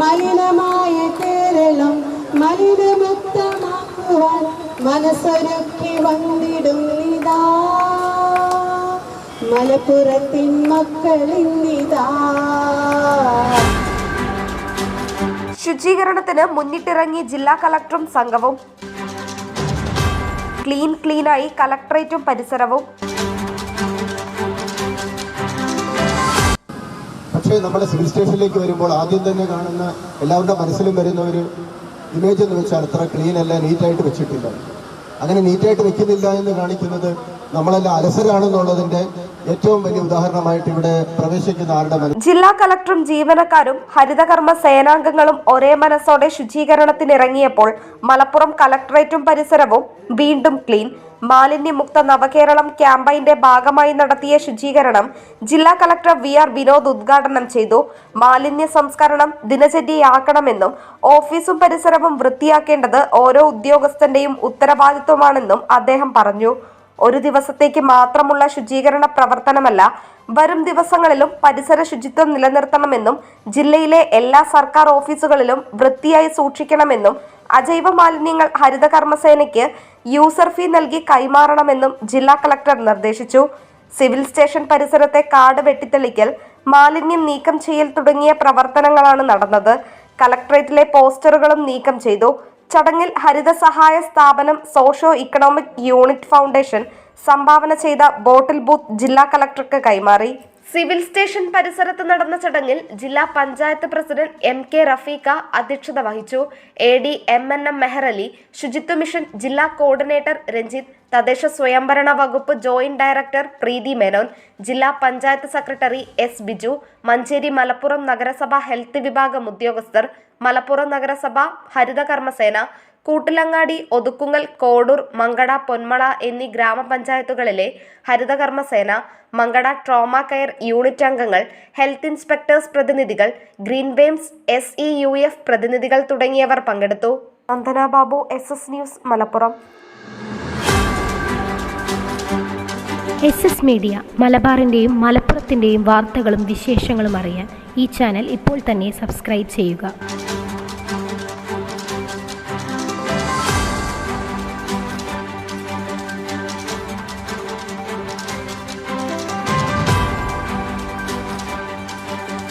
മലിനമായ കേരളം മലിനമുക്തമാക്കുവാൻ മനസ്സൊരുക്കി വന്നിടും നിതാ മലപ്പുറത്തിൻ മക്കളിന്നിതാ ശുചീകരണത്തിന് മുന്നിട്ടിറങ്ങി ജില്ലാ കളക്ടറും സംഘവും. ക്ലീൻ ക്ലീനായി കളക്ടറേറ്റും പരിസരവും. പക്ഷേ നമ്മുടെ സിവിൽ സ്റ്റേഷനിലേക്ക് വരുമ്പോൾ ആദ്യം തന്നെ കാണുന്ന എല്ലാവരുടെ മനസ്സിലും വരുന്ന ഒരു ഇമേജ് എന്ന് വെച്ചാൽ അത്ര ക്ലീൻ അല്ല നീറ്റായിട്ട് വെച്ചിട്ടില്ല. അങ്ങനെ നീറ്റായിട്ട് വെക്കുന്നില്ല എന്ന് കാണിക്കുന്നത് നമ്മളെല്ലാം അലസരാണെന്നുള്ളതിന്റെ ഏറ്റവും വലിയ ഉദാഹരണമായിട്ട് ഇവിടെ പ്രവേശിക്കുന്ന ജില്ലാ കളക്ടറും ജീവനക്കാരും ഹരിതകർമ്മ സേനാംഗങ്ങളും ഒരേ മനസ്സോടെ ശുചീകരണത്തിനിറങ്ങിയപ്പോൾ മലപ്പുറം കളക്ടറേറ്റും പരിസരവും വീണ്ടും ക്ലീൻ. മാലിന്യമുക്ത നവകേരളം ക്യാമ്പയിന്റെ ഭാഗമായി നടത്തിയ ശുചീകരണം ജില്ലാ കളക്ടർ വി ആർ വിനോദ് ഉദ്ഘാടനം ചെയ്തു. മാലിന്യ സംസ്കരണം ദിനചര്യയാക്കണമെന്നും ഓഫീസും പരിസരവും വൃത്തിയാക്കേണ്ടത് ഓരോ ഉദ്യോഗസ്ഥന്റെയും ഉത്തരവാദിത്വമാണെന്നും അദ്ദേഹം പറഞ്ഞു. ഒരു ദിവസത്തേക്ക് മാത്രമുള്ള ശുചീകരണ പ്രവർത്തനമല്ല വരും ദിവസങ്ങളിലും പരിസര ശുചിത്വം നിലനിർത്തണമെന്നും ജില്ലയിലെ എല്ലാ സർക്കാർ ഓഫീസുകളിലും വൃത്തിയായി സൂക്ഷിക്കണമെന്നും അജൈവ മാലിന്യങ്ങൾ ഹരിത കർമ്മസേനയ്ക്ക് യൂസർ ഫീ നൽകി കൈമാറണമെന്നും ജില്ലാ കളക്ടർ നിർദ്ദേശിച്ചു. സിവിൽ സ്റ്റേഷൻ പരിസരത്തെ കാട് വെട്ടിത്തെളിക്കൽ മാലിന്യം നീക്കം ചെയ്യൽ തുടങ്ങിയ പ്രവർത്തനങ്ങളാണ് നടന്നത്. കളക്ടറേറ്റിലെ പോസ്റ്ററുകളും നീക്കം ചെയ്തു. ചടങ്ങിൽ ഹരിത സഹായ സ്ഥാപനം സോഷ്യോ ഇക്കണോമിക് യൂണിറ്റ് ഫൗണ്ടേഷൻ സംഭാവന ചെയ്ത ബോട്ടിൽ ബൂത്ത് ജില്ലാ കളക്ടർക്ക് കൈമാറി. സിവിൽ സ്റ്റേഷൻ പരിസരത്ത് നടന്ന ചടങ്ങിൽ ജില്ലാ panchayat president M K Rafeeqa അധ്യക്ഷത വഹിച്ചു. A D M N M Meharali ശുചിത്വ മിഷൻ ജില്ലാ കോർഡിനേറ്റർ രഞ്ജിത്ത് തദ്ദേശ സ്വയംഭരണ വകുപ്പ് ജോയിന്റ് ഡയറക്ടർ പ്രീതി മേനോൻ ജില്ലാ പഞ്ചായത്ത് സെക്രട്ടറി എസ് ബിജു മഞ്ചേരി മലപ്പുറം നഗരസഭ ഹെൽത്ത് വിഭാഗം ഉദ്യോഗസ്ഥർ മലപ്പുറം നഗരസഭ ഹരിതകർമ്മസേന കൂട്ടിലങ്ങാടി ഒതുക്കുങ്ങൽ കോടൂർ മങ്കട പൊന്മള എന്നീ ഗ്രാമപഞ്ചായത്തുകളിലെ Harithakarmasena Mankada trauma care unit അംഗങ്ങൾ ഹെൽത്ത് ഇൻസ്പെക്ടേഴ്സ് പ്രതിനിധികൾ green worms S E U F പ്രതിനിധികൾ തുടങ്ങിയവർ പങ്കെടുത്തു. Nandana Babu S S news Malappuram. S S media മലബാറിന്റെയും മലപ്പുറത്തിന്റെയും വാർത്തകളും വിശേഷങ്ങളും അറിയാൻ ഈ ചാനൽ ഇപ്പോൾ തന്നെ സബ്സ്ക്രൈബ് ചെയ്യുക.